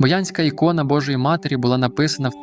Боянська ікона Божої Матері була написана в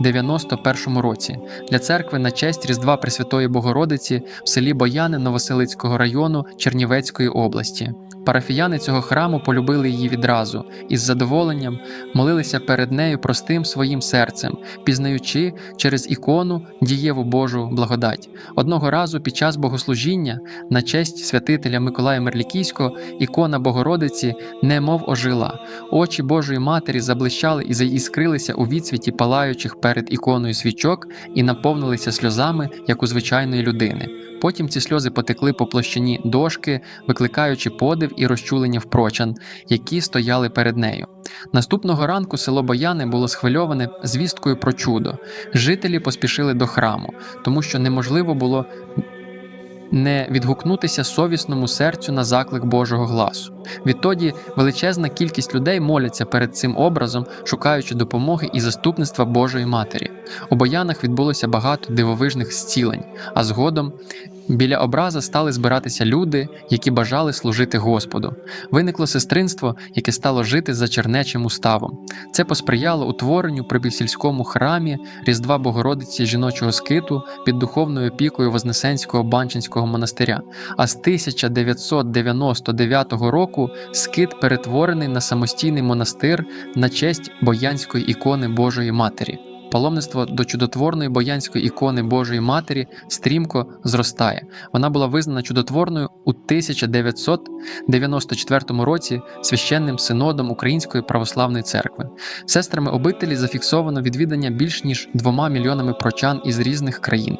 1991 році для церкви на честь Різдва Пресвятої Богородиці в селі Бояни Новоселицького району Чернівецької області. Парафіяни цього храму полюбили її відразу і з задоволенням молилися перед нею простим своїм серцем, пізнаючи через ікону дієву Божу благодать. Одного разу під час богослужіння на честь святителя Миколая Мерлікійського ікона Богородиці немов ожила. Очі Божої Матері заблищали і заіскрилися у відсвіті палаючих перед іконою свічок і наповнилися сльозами, як у звичайної людини. Потім ці сльози потекли по площині дошки, викликаючи подив і розчулення впрочан, які стояли перед нею. Наступного ранку село Бояни було схвильоване звісткою про чудо. Жителі поспішили до храму, тому що неможливо було не відгукнутися совісному серцю на заклик Божого гласу. Відтоді величезна кількість людей моляться перед цим образом, шукаючи допомоги і заступництва Божої Матері. У Боянах відбулося багато дивовижних зцілень, а згодом біля образа стали збиратися люди, які бажали служити Господу. Виникло сестринство, яке стало жити за чернечим уставом. Це посприяло утворенню при Бісільському храмі Різдва Богородиці жіночого скиту під духовною опікою Вознесенського Банчинського монастиря. А з 1999 року скит перетворений на самостійний монастир на честь Боянської ікони Божої Матері. Паломництво до чудотворної боянської ікони Божої Матері стрімко зростає. Вона була визнана чудотворною у 1994 році священним синодом Української православної церкви. Сестрами обителі зафіксовано відвідання більш ніж двома мільйонами прочан із різних країн.